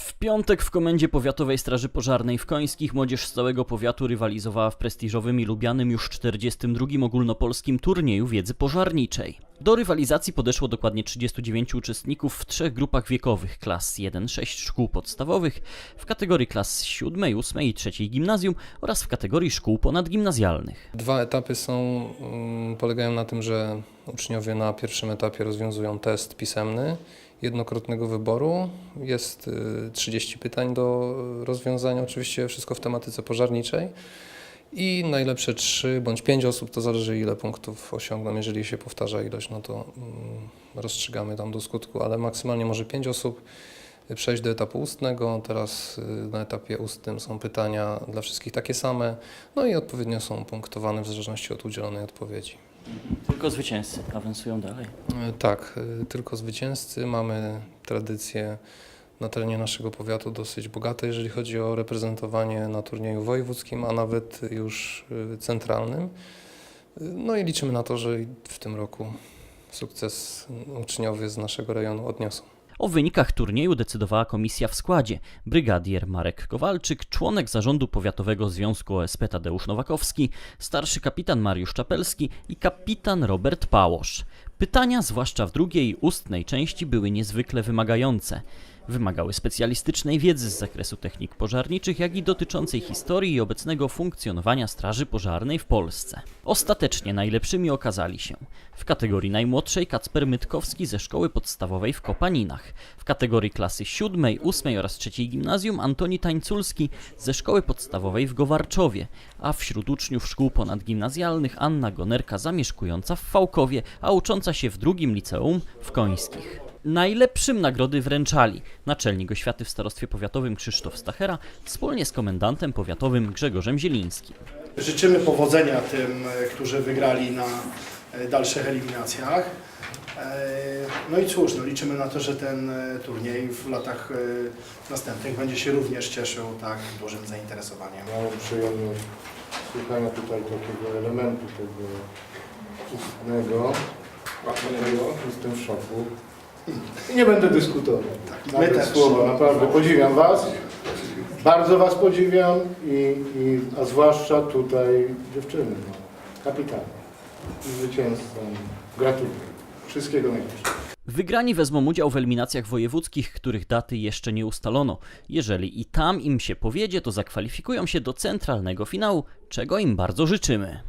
W piątek w Komendzie Powiatowej Straży Pożarnej w Końskich młodzież z całego powiatu rywalizowała w prestiżowym i lubianym już 42. ogólnopolskim turnieju wiedzy pożarniczej. Do rywalizacji podeszło dokładnie 39 uczestników w trzech grupach wiekowych klas 1-6 szkół podstawowych, w kategorii klas 7, 8 i 3 gimnazjum oraz w kategorii szkół ponadgimnazjalnych. Dwa etapy są, mm, polegają na tym, że uczniowie na pierwszym etapie rozwiązują test pisemny jednokrotnego wyboru. Jest y, 30 pytań do rozwiązania, oczywiście wszystko w tematyce pożarniczej. I najlepsze 3 bądź 5 osób, to zależy ile punktów osiągną. Jeżeli się powtarza ilość, no to mm, rozstrzygamy tam do skutku, ale maksymalnie może 5 osób przejść do etapu ustnego. Teraz y, na etapie ustnym są pytania dla wszystkich takie same, no i odpowiednio są punktowane w zależności od udzielonej odpowiedzi. Tylko zwycięzcy awansują dalej. E, Tak, y, tylko zwycięzcy. Mamy tradycję na terenie naszego powiatu dosyć bogate, jeżeli chodzi o reprezentowanie na turnieju wojewódzkim, a nawet już y, centralnym. No i liczymy na to, że w tym roku sukces uczniowie z naszego rejonu odniosą. O wynikach turnieju decydowała komisja w składzie. Brygadier Marek Kowalczyk, członek zarządu Powiatowego Związku OSP Tadeusz Nowakowski, starszy kapitan Mariusz Czapelski i kapitan Robert Pałosz. Pytania, zwłaszcza w drugiej, ustnej części, były niezwykle wymagające. Wymagały specjalistycznej wiedzy z zakresu technik pożarniczych, jak i dotyczącej historii i obecnego funkcjonowania Straży Pożarnej w Polsce. Ostatecznie najlepszymi okazali się w kategorii najmłodszej Kacper Mytkowski ze szkoły podstawowej w Kopaninach, w kategorii klasy 7, 8 oraz 3 gimnazjum Antoni Tańculski ze szkoły podstawowej w Gowarczowie, a wśród uczniów szkół ponadgimnazjalnych Anna Gonerka zamieszkująca w Fałkowie, a ucząca się w drugim liceum w Końskich. Najlepszym nagrody wręczali naczelnik oświaty w starostwie powiatowym Krzysztof Stachera wspólnie z komendantem powiatowym Grzegorzem Zielińskim. Życzymy powodzenia tym, którzy wygrali na e, dalszych eliminacjach. E, No i cóż, no liczymy na to, że ten e, turniej w latach następnych będzie się również cieszył tak dużym zainteresowaniem. Miałem przyjemność słuchania tutaj takiego elementu tego ustnego. Jestem w szoku. Nie będę dyskutował. Tak, my te też. słowa naprawdę podziwiam Was. Bardzo Was podziwiam i, i a zwłaszcza tutaj dziewczyny, no, kapitanie i zwycięzcom. Gratuluję. Wszystkiego najlepszego. Wygrani wezmą udział w eliminacjach wojewódzkich, których daty jeszcze nie ustalono. Jeżeli i tam im się powiedzie, to zakwalifikują się do centralnego finału, czego im bardzo życzymy.